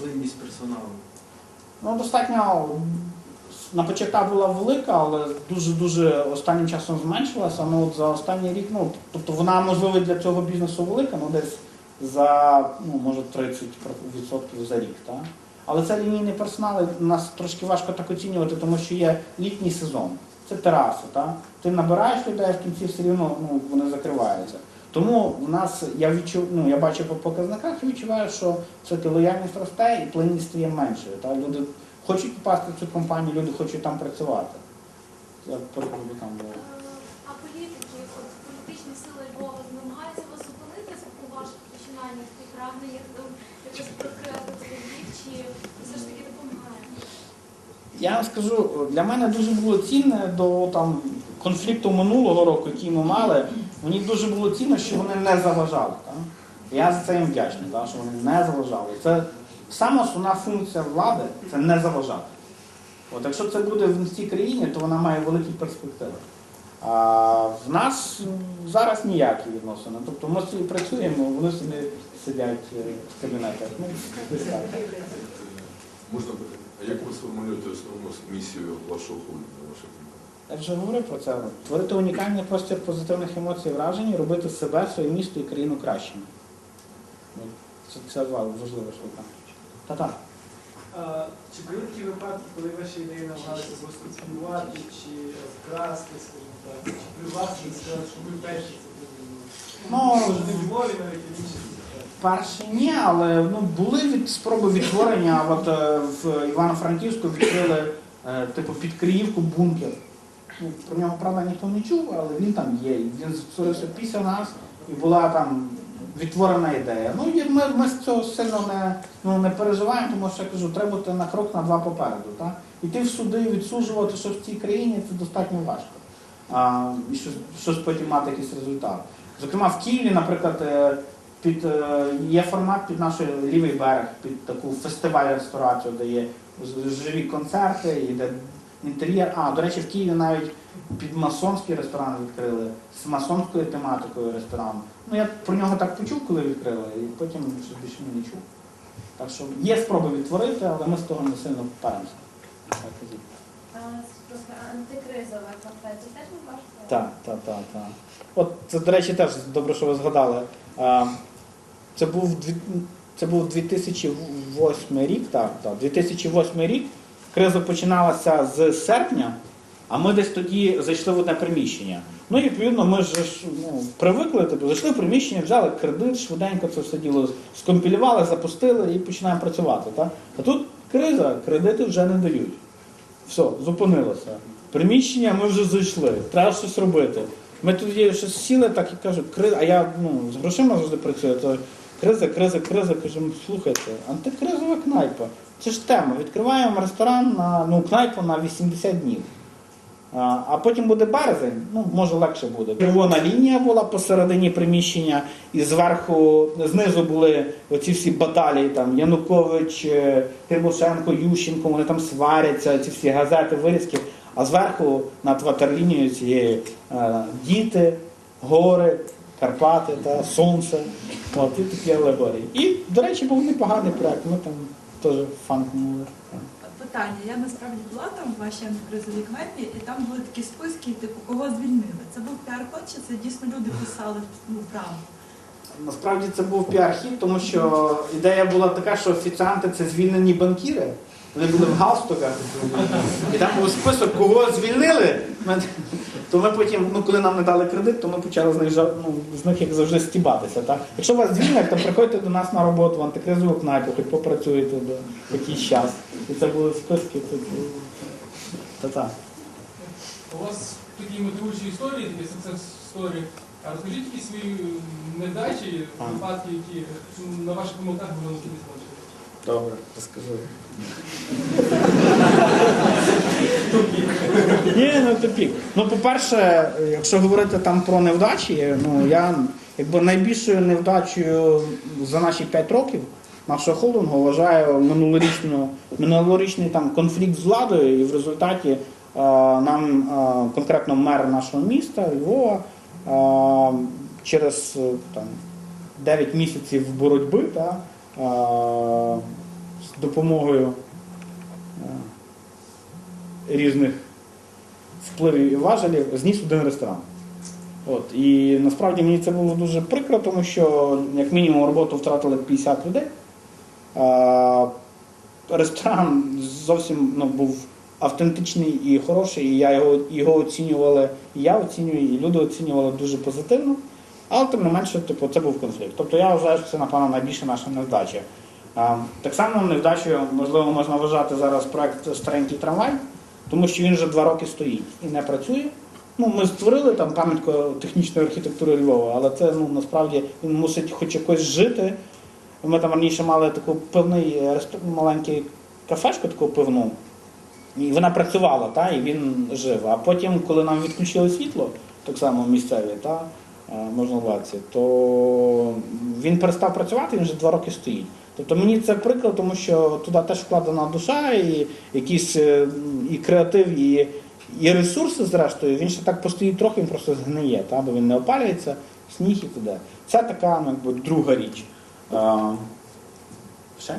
Плинність персоналу. Ну, достатньо на початку була велика, але дуже-дуже останнім часом зменшилася. Ну, от за останній рік, ну, тобто вона, можливо, для цього бізнесу велика, ну десь за, ну, може, 30% за рік. Так? Але це лінійний персонал, нас трошки важко так оцінювати, тому що є літній сезон. Це тераси. Так? Ти набираєш людей, в кінці все рівно ну, вони закриваються. Тому в нас я відчув, ну я бачу по показниках, і відчуваю, що все-таки лояльність росте і плинність стає меншою. Та? Люди хочуть попасти в цю компанію, люди хочуть там працювати. Я перекладу там було. А політики, от політичні сили Львова намагаються вас зупинити у ваших починаннях і прагненнях там якось цей чи все ж таки допомагає? Я вам скажу, для мене дуже було цінне до там, конфлікту минулого року, який ми мали, мені дуже було цінно, що вони не заважали. Так? Я за це їм вдячний, так, що вони не заважали. Це сама основна функція влади це не заважати. От якщо це буде в цій країні, то вона має великі перспективи. А в нас зараз ніякі відносини. Тобто ми собі працюємо, вони собі сидять е, в кабінетах. Ну. Можна питання? А як ви сформулюєте основну місію вашого компанії? Я вже говорив про це. Творити унікальний простір позитивних емоцій і вражень, і робити себе, своє місто і країну кращими. Це, це важлива штука. Та-та. Чи були такі випадки, коли ваші ідеї намагалися або скопіювати, чи вкрасти, скажімо так, чи при вас ви сказали, що ми перші це зробили? Ну, Може, не в Львові навіть і в інших містах. Перші ні, але ну, були від, спроби відтворення. От е, в Івано-Франківську відкрили е, типу під Криївку бункер. Ну, про нього, правда, ніхто не чув, але він там є. Він створився після нас і була там відтворена ідея. Ну і ми, ми з цього сильно не, ну, не переживаємо, тому що я кажу, треба бути на крок на два попереду. Так? Іти в суди, відсуджувати, що в цій країні це достатньо важко. А, і щось, щось потім мати якийсь результат. Зокрема, в Києві, наприклад, е, під, е, є формат під наш лівий берег, під таку фестиваль ресторацію, де є живі концерти, і де інтер'єр. А, до речі, в Києві навіть під масонський ресторан відкрили з масонською тематикою ресторан. Ну я про нього так почув, коли відкрили, і потім щось більше не чув. Так що є спроби відтворити, але ми з того не сильно паримося. Так, просто антикризове кафе, це теж не проект? Так, так, так, так. От це, до речі, теж добре, що ви згадали. Це був це був 2008 рік, так, так, 2008 рік. Криза починалася з серпня, а ми десь тоді зайшли в одне приміщення. Ну і відповідно ми ж ну, привикли, тобто зайшли в приміщення, взяли кредит, швиденько це все діло скомпілювали, запустили і починаємо працювати. Так? А тут криза, кредити вже не дають. Все, зупинилося. Приміщення ми вже зайшли, треба щось робити. Ми тоді щось сіли, так і кажуть, криза, а я ну, з грошима завжди працюю, то криза, криза, криза, кажемо, слухайте, антикризова кнайпа. Це ж тема. Відкриваємо ресторан на ну, кнайпу на 80 днів. А, потім буде березень, ну може легше буде. Червона лінія була посередині приміщення, і зверху, знизу були оці всі баталії, там Янукович, е, Тимошенко, Ющенко, вони там сваряться, ці всі газети, вирізки. А зверху над ватерлінією цієї е, діти, гори, Карпати та сонце. От, і такі алегорії. І, до речі, був непоганий проект. Ми там теж фанкнули. Питання. Я насправді була там в вашій антикризовій кнайпі, і там були такі списки, типу, кого звільнили. Це був піар-код, чи це дійсно люди писали ну, правду? Насправді це був піар-хід, тому що ідея була така, що офіціанти це звільнені банкіри. Вони були в галстуках. І там був список, кого звільнили. Ми- То ми потім, ну коли нам не дали кредит, то ми почали з них ну, з них як завжди стібатися. Так? Якщо вас звільнять, то приходьте до нас на роботу в антикризову кнайпу, хоч попрацюєте до якийсь час. І це були списки. Та-та. У вас такі мотивуючі історії, такі success story. А розкажіть якісь свої невдачі, А. випадки, які на ваших помилках ви навчились бачити. Добре, розкажу. Ні, ну тупік. Ну, по-перше, якщо говорити там про невдачі, ну я якби найбільшою невдачею за наші 5 років нашого холдингу вважаю минулорічну, минулорічний там конфлікт з владою, і в результаті е, нам е, конкретно мер нашого міста Львова е, через е, там 9 місяців боротьби та, е, з допомогою е, різних впливів і важелів зніс один ресторан. От. І насправді мені це було дуже прикро, тому що як мінімум роботу втратили 50 людей. А, ресторан зовсім ну, був автентичний і хороший, і я його, його оцінювали, і я оцінюю, і люди оцінювали дуже позитивно. Але тим не менше, типу, це був конфлікт. Тобто я вважаю, що це, напевно, найбільша наша невдача. Так само невдачею, можливо, можна вважати зараз проект Старенький трамвай, тому що він вже два роки стоїть і не працює. Ну, ми створили там пам'ятку технічної архітектури Львова, але це ну, насправді він мусить хоч якось жити. Ми там раніше мали таку пивний рестор- маленький кафешку, таку пивну. І вона працювала, та, і він жив. А потім, коли нам відключили світло, так само місцеві, та, е, можновладці, то він перестав працювати, він вже два роки стоїть. Тобто мені це прикро, тому що туди теж вкладена душа, і якийсь е, і креатив, і, і ресурси, зрештою, він ще так постоїть трохи, він просто згниє, та, бо він не опалюється, сніг і туди. Це така ну, якби, друга річ. А, ще?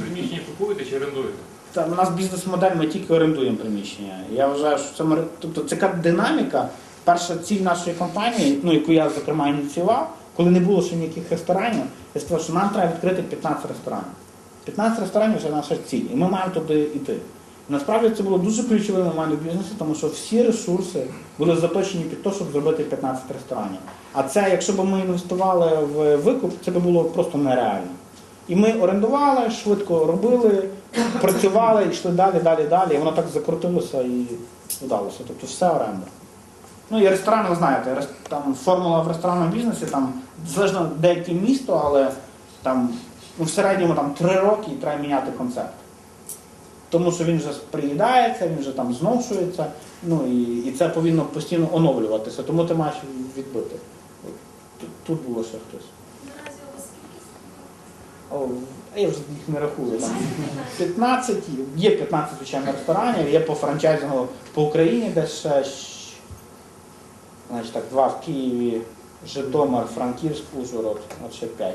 Приміщення купуєте чи орендуєте? Та, у нас бізнес-модель, ми тільки орендуємо приміщення. Я вважаю, що це тобто це така динаміка. Перша ціль нашої компанії, ну яку я зокрема ініціював, коли не було ще ніяких ресторанів, я сказав, що нам треба відкрити 15 ресторанів. 15 ресторанів вже наша ціль, і ми маємо туди йти. Насправді це було дуже ключовий момент у бізнесі, тому що всі ресурси були заточені під те, щоб зробити 15 ресторанів. А це, якщо б ми інвестували в викуп, це б було просто нереально. І ми орендували, швидко робили, працювали, йшли далі, далі, далі. І воно так закрутилося і вдалося. Тобто все оренда. Ну і ресторани, ви знаєте, там формула в ресторанному бізнесі, там залежно деяке місто, але там ну, в середньому там три роки і треба міняти концепт. Тому що він вже приїдається, він вже там зношується, ну і, і це повинно постійно оновлюватися, тому ти маєш відбити. Тут, тут було ще хтось. О, я вже їх не рахую. Там 15, є 15 звичайно ресторанів, є по франчайзингу по Україні, де ще значить, так, два в Києві, Житомир, Франківськ, Ужгород, от ще 5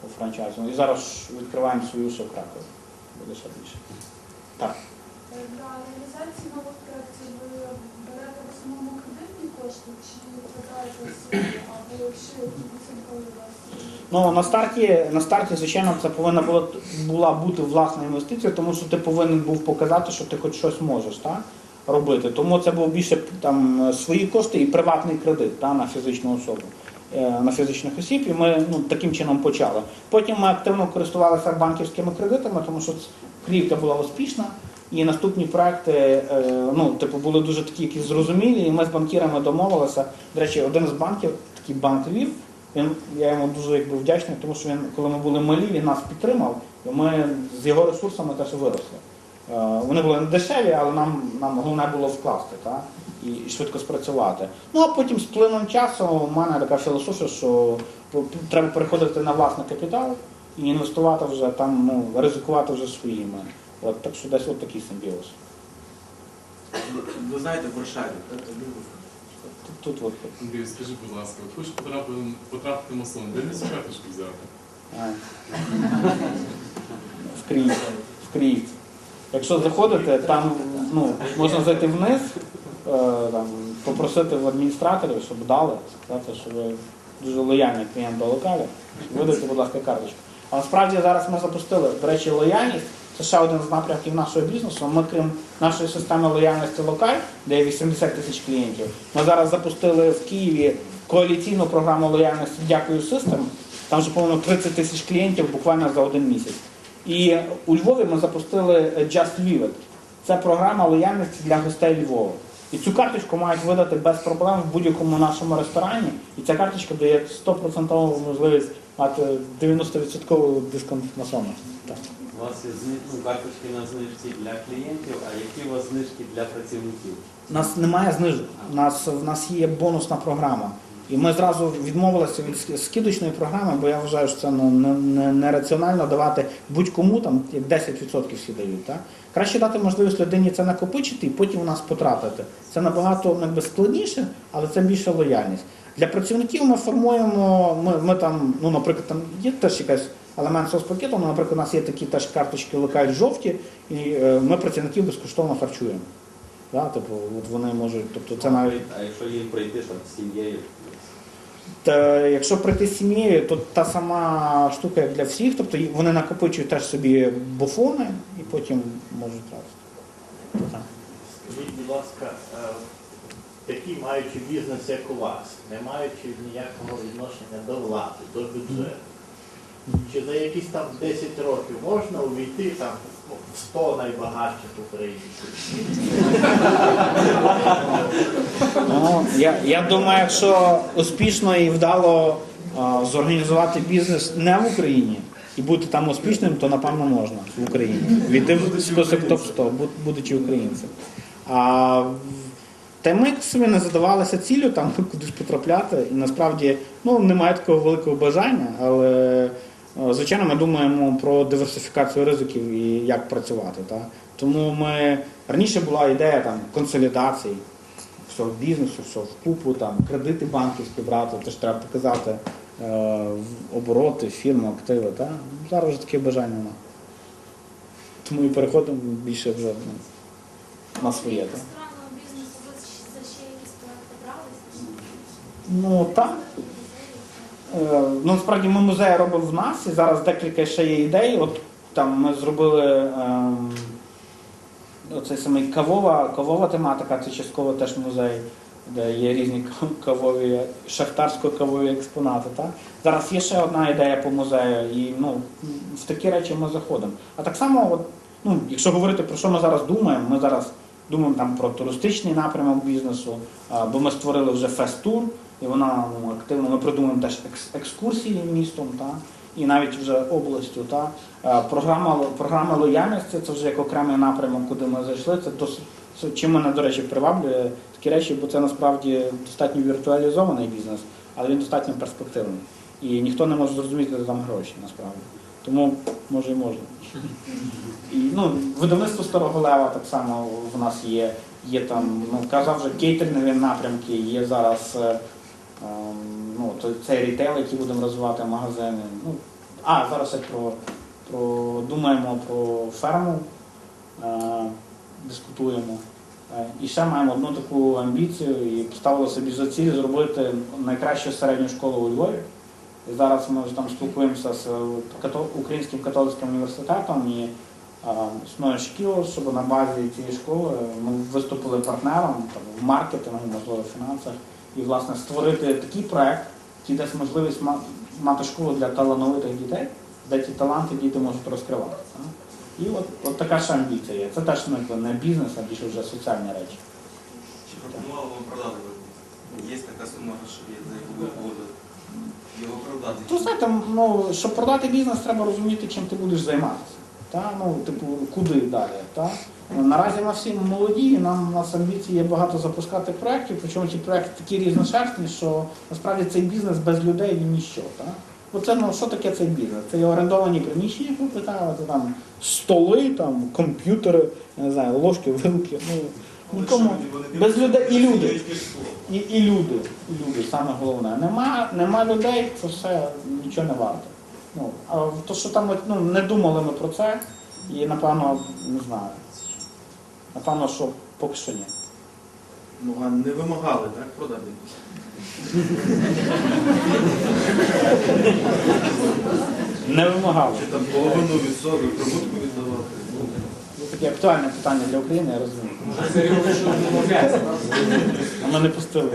по франчайзингу. І зараз відкриваємо свою в Кракові. Буде ще більше. Так. Е, Для реалізації нових проєктів ви берете в основному кредитні кошти чи вкладаєте або ще відсоткові у вас? Ну, на старті, на старті, звичайно, це повинна була, була бути власна інвестиція, тому що ти повинен був показати, що ти хоч щось можеш так, робити. Тому це був більше там, свої кошти і приватний кредит так, на фізичну особу, е, на фізичних осіб. І ми ну, таким чином почали. Потім ми активно користувалися банківськими кредитами, тому що Крівка була успішна. І наступні проекти е, ну, типу, були дуже такі, які зрозумілі, і ми з банкірами домовилися. До речі, один з банків, такий банк Львів, він, я йому дуже якби, вдячний, тому що він, коли ми були малі, він нас підтримав, і ми з його ресурсами теж виросли. Е, Вони були не дешеві, але нам, нам головне було вкласти та? І, і швидко спрацювати. Ну а потім з плином часу у мене така філософія, що треба переходити на власний капітал і інвестувати вже там, ну, ризикувати вже своїми. От, так що десь от такий симбіоз. Ви знаєте в Варшаві, так? Тут, тут от. Андрій, скажи, будь ласка, от хочу потрапити, потрапити на сон, де мені цю карточку взяти? В Київ. В Київ. Якщо заходите, там ну, можна зайти вниз, е, там, попросити в адміністраторів, щоб дали, сказати, що ви дуже лояльний клієнт до локалів, видайте, будь ласка, карточку. А насправді зараз ми запустили, до речі, лояльність. Це ще один з напрямків нашого бізнесу. Ми, крім нашої системи лояльності локаль, де є 80 тисяч клієнтів, ми зараз запустили в Києві коаліційну програму лояльності Дякую Систем. Там вже, по-моєму, 30 тисяч клієнтів буквально за один місяць. І у Львові ми запустили Just Leave It. Це програма лояльності для гостей Львова. І цю карточку мають видати без проблем в будь-якому нашому ресторані. І ця карточка дає 100% можливість мати 90% дисконт на. Так. У вас є зни- ну, карточки на знижці для клієнтів, а які у вас знижки для працівників? У нас немає знижок. У нас, в нас є бонусна програма. І ми зразу відмовилися від скидочної програми, бо я вважаю, що це ну, не- не- нераціонально давати будь-кому там як 10% всі дають. Так? Краще дати можливість людині це накопичити і потім у нас потратити. Це набагато якби, складніше, але це більше лояльність. Для працівників ми формуємо, ми, ми там, ну, наприклад, там є теж якась елемент соцпакету. Ну, наприклад, у нас є такі теж карточки локаль жовті, і е, ми працівників безкоштовно харчуємо. Да, типу, от вони можуть, тобто це навіть А якщо їм прийти з сім'єю, Та якщо прийти з сім'єю, то та сама штука, як для всіх, тобто вони накопичують теж собі буфони і потім можуть тратити. Скажіть, будь ласка, е, такі маючи бізнес, як у вас, не маючи ніякого відношення до влади, до бюджету, чи за якісь там 10 років можна увійти там в 100 найбагатших українців? Ну, я, я думаю, якщо успішно і вдало а, зорганізувати бізнес не в Україні і бути там успішним, то напевно можна в Україні. Війти в список топ-100, будучи українцем. А та ми собі не задавалися ціллю там кудись потрапляти. І насправді ну, немає такого великого бажання, але е, звичайно ми думаємо про диверсифікацію ризиків і як працювати. Та? Тому ми раніше була ідея там консолідації всього бізнесу, все вкупу, там кредити банківські брати, теж треба показати е, обороти, фірми, активи. Та? Зараз вже таке бажання немає. Тому і переходимо більше вже ну, на своє. Та? Ну так. Е, Ну, насправді ми музей робимо в нас, і зараз декілька ще є ідей. От там ми зробили ем, оцей самий кавова, кавова тематика, це частково теж музей, де є різні кавові, шахтарсько-кавові експонати. Так? Зараз є ще одна ідея по музею, і ну, в такі речі ми заходимо. А так само, от, ну, якщо говорити про що ми зараз думаємо, ми зараз думаємо там про туристичний напрямок бізнесу, бо ми створили вже фест-тур, і вона ну, активно ми придумуємо теж екс- екскурсії містом, та, і навіть вже областю. Та. Е, Програма, програма лояльності це вже як окремий напрямок, куди ми зайшли. Це досить чим мене, до речі, приваблює такі речі, бо це насправді достатньо віртуалізований бізнес, але він достатньо перспективний. І ніхто не може зрозуміти, де там гроші насправді. Тому може і можна. І, ну, видавництво Старого Лева так само в нас є. Є там, ну казав вже кейтерингові напрямки, є зараз е, ну, цей рітейл, який будемо розвивати магазини. Ну, а, зараз ще про, про думаємо про ферму, е, дискутуємо. Е, І ще маємо одну таку амбіцію і поставили собі за ціль зробити найкращу середню школу у Львові. І зараз ми вже там спілкуємося з Українським католицьким університетом і е, існує щоб на базі цієї школи ми виступили партнером там, в маркетингу, можливо, в фінансах, і власне створити такий проект, який дасть можливість мати школу для талановитих дітей, де ці таланти діти можуть розкривати. І от, от така ж амбіція є. Це теж ну, не бізнес, а більше вже соціальні речі. Чи пропонували вам продати? Є така сума грошей, за яку ви погодили його продати? То знаєте, ну, щоб продати бізнес, треба розуміти, чим ти будеш займатися. Та? Ну, типу, куди далі. Та? Наразі ми всі молоді, і нам у нас амбіції є багато запускати проєктів, причому ті проєкти такі різношерстні, що насправді цей бізнес без людей він ніщо. Та? Бо це ну, що таке цей бізнес? Це є орендовані приміщення, як ви питали, це там столи, там, комп'ютери, не знаю, ложки, вилки. Ну, нікому. Без людей і люди. І, і люди, і люди, саме головне. Нема, нема людей, це все нічого не варто. Ну, а то, що там ну, не думали ми про це, і напевно, не знаю. Напевно, що поки що ні. Ну, а не вимагали, так, продати? Не вимагали. Чи там половину відсоток прибутку віддавати? Це таке актуальне питання для України, я розумію. Що. А ми не пустили.